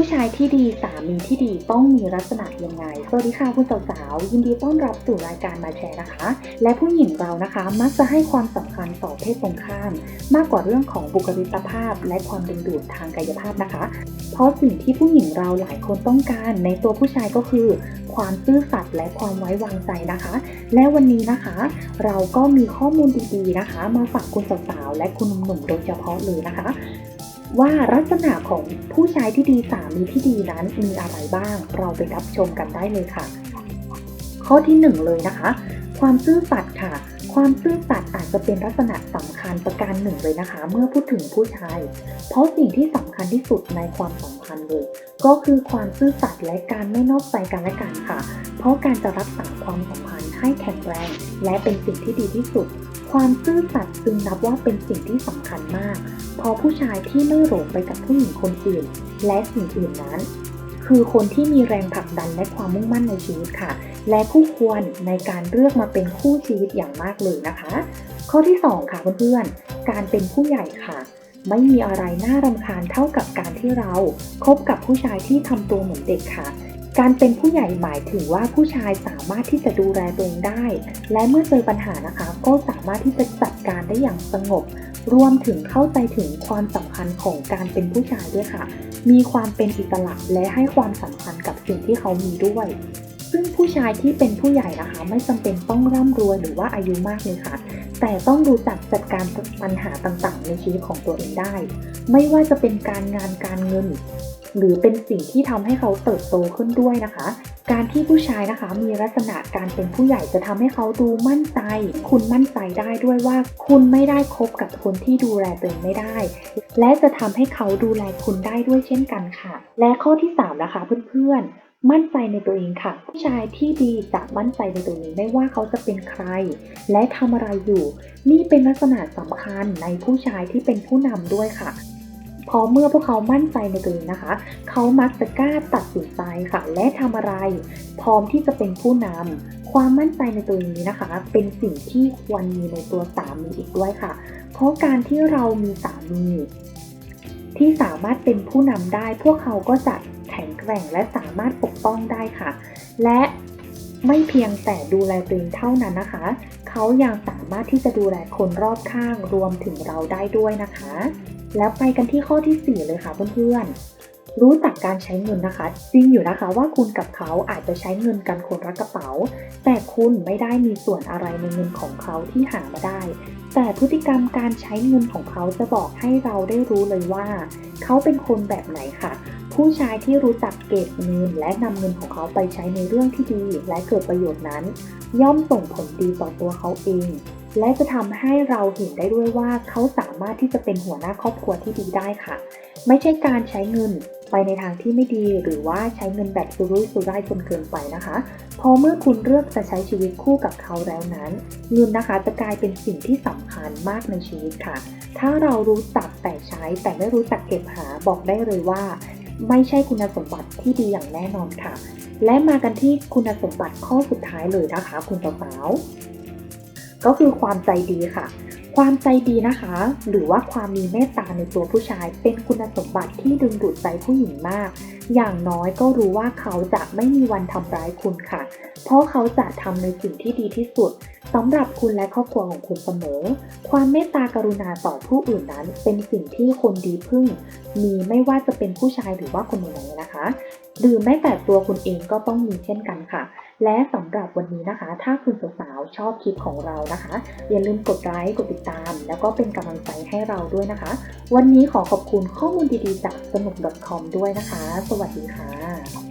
ผู้ชายที่ดีสามีที่ดีต้องมีลักษณะยังไง สวัสดีค่ะคุณสาวๆยินดีต้อนรับสู่รายการมาแชร์นะคะ และผู้หญิงเรานะคะ มักจะให้ความสำคัญต่อเพศตรงข้าม มากกว่าเรื่องของบุคลิกภาพ และความดึงดูดทางกายภาพนะคะ เพราะสิ่งที่ผู้หญิงเราหลายคนต้องการในตัวผู้ชายก็คือ ความซื่อสัตย์และความไว้วางใจนะคะ และวันนี้นะคะ เราก็มีข้อมูลดีๆนะคะ มาฝากคุณสาวๆและคุณหนุ่มๆโดยเฉพาะเลยนะคะ ว่าลักษณะของผู้ชายที่ดีสามีที่ดีนั้นมีอะไรบ้าง เราไปรับชมกันได้เลยค่ะ ข้อที่หนึ่งเลยนะคะ ความซื่อสัตย์ค่ะ ความซื่อสัตย์อาจจะเป็นลักษณะสำคัญประการหนึ่งเลยนะคะ เมื่อพูดถึงผู้ชาย เพราะสิ่งที่สำคัญที่สุดในความสัมพันธ์เลย ก็คือความซื่อสัตย์และการไม่นอกใจกันและกันค่ะ เพราะการจะรักษาความสัมพันธ์ให้แข็งแรง และเป็นสิ่งที่ดีที่สุด ความซื่อสัตย์จึงนับว่าเป็นสิ่งที่สำคัญมาก พราะผู้ชายที่ไม่หลงไปกับผู้หญิงคนอื่น และสิ่งอื่นนั้น คือคนที่มีแรงผลักดันและความมุ่งมั่นในชีวิตค่ะ และคู่ควรในการเลือกมาเป็นคู่ชีวิตอย่างมากเลยนะคะ ข้อที่ 2 ค่ะเพื่อนๆ การเป็นผู้ใหญ่ค่ะไม่มีอะไรน่ารำคาญเท่ากับการที่เราคบกับผู้ชายที่ทำตัวเหมือนเด็กค่ะ การเป็นผู้ใหญ่หมายถึงว่าผู้ชายสามารถที่จะดูแลตัวเองได้ และเมื่อเจอปัญหานะคะ ก็สามารถที่จะจัดการได้อย่างสงบ รวมถึงเข้าใจถึงความสำคัญของการเป็นผู้ชายด้วยค่ะ มีความเป็นอิสระและให้ความสำคัญกับสิ่งที่เขามีด้วย ซึ่งผู้ชายที่เป็นผู้ใหญ่นะคะ ไม่จำเป็นต้องร่ำรวยหรือว่าอายุมากเลยค่ะ แต่ต้องรู้จักจัดการปัญหาต่างๆ ในชีวิตของตัวเองได้ ไม่ว่าจะเป็นการงานการเงิน หรือเป็นสิ่งที่ทำให้เขาเติบโตขึ้นด้วยนะคะ การที่ผู้ชายนะคะมีลักษณะการเป็นผู้ใหญ่จะทำให้เขาดูมั่นใจ คุณมั่นใจได้ด้วยว่าคุณไม่ได้คบกับคนที่ดูแลตัวเองไม่ได้ และจะทำให้เขาดูแลคุณได้ด้วยเช่นกันค่ะ และข้อที่3นะคะเพื่อนๆ มั่นใจในตัวเองค่ะ ผู้ชายที่ดีจะมั่นใจในตัวเองไม่ว่าเขาจะเป็นใคร และทำอะไรอยู่ นี่เป็นลักษณะสำคัญในผู้ชายที่เป็นผู้นำด้วยค่ะ พอเมื่อพวกเขามั่นใจในตัวเองนะคะ เขามักจะกล้าตัดสินใจค่ะ และทำอะไร พร้อมที่จะเป็นผู้นำความมั่นใจในตัวนี้นะคะ เป็นสิ่งที่ควรมีในตัวสามีอีกด้วยค่ะ เพราะการที่เรามีสามีที่สามารถเป็นผู้นำได้ พวกเขาก็จะแข็งแกร่งและสามารถปกป้องได้ค่ะ และไม่เพียงแต่ดูแลตัวเองเท่านั้นนะคะ เขายังสามารถที่จะดูแลคนรอบข้างรวมถึงเราได้ด้วยนะคะ แล้วไปกันที่ข้อที่ 4 เลยค่ะเพื่อนๆ รู้จักการใช้เงินนะคะ จริงอยู่นะคะว่าคุณกับเขาอาจจะใช้เงินกันคนละกระเป๋า แต่คุณไม่ได้มีส่วนอะไรในเงินของเขาที่หามาได้ แต่พฤติกรรมการใช้เงินของเขาจะบอกให้เราได้รู้เลยว่า เขาเป็นคนแบบไหนค่ะ ผู้ชายที่รู้จักเก็บเงินและนำเงินของเขาไปใช้ในเรื่องที่ดี และเกิดประโยชน์นั้น ย่อมส่งผลดีต่อตัวเขาเอง และจะทำให้เราเห็นได้ด้วยว่าเขาสามารถที่จะเป็นหัวหน้าครอบครัวที่ดีได้ค่ะ ไม่ใช่การใช้เงินไปในทางที่ไม่ดีหรือว่าใช้เงินแบบสุรุ่ยสุร่ายจนเกินไปนะคะ พอเมื่อคุณเลือกจะใช้ชีวิตคู่กับเขาแล้วนั้นเงินนะคะจะกลายเป็นสิ่งที่สำคัญมากในชีวิตค่ะ ถ้าเรารู้จักแต่ใช้แต่ไม่รู้จักเก็บหาบอกได้เลยว่า ไม่ใช่คุณสมบัติที่ดีอย่างแน่นอนค่ะ และมากันที่คุณสมบัติข้อสุดท้ายเลยนะคะ คุณสาว ก็คือความใจดีค่ะ ความใจดีนะคะ หรือว่าความมีเมตตาในตัวผู้ชาย เป็นคุณสมบัติที่ดึงดูดใจผู้หญิงมาก อย่างน้อยก็รู้ว่าเขาจะไม่มีวันทำร้ายคุณค่ะ เพราะเขาจะทำในสิ่งที่ดีที่สุดสำหรับคุณและครอบครัวของคุณเสมอ ความเมตตากรุณาต่อผู้อื่นนั้น เป็นสิ่งที่คนดีพึ่ง มีไม่ว่าจะเป็นผู้ชายหรือว่าคนไหนๆนะคะ หรือแม้แต่ตัวคุณเองก็ต้องมีเช่นกันค่ะ และสำหรับวันนี้นะคะ ถ้าคุณสาวๆชอบคลิปของเรานะคะ อย่าลืมกดไลค์กดติดตาม แล้วก็เป็นกำลังใจให้เราด้วยนะคะ วันนี้ขอขอบคุณข้อมูลดีๆจากสนุก .com ด้วยนะคะ สวัสดีค่ะ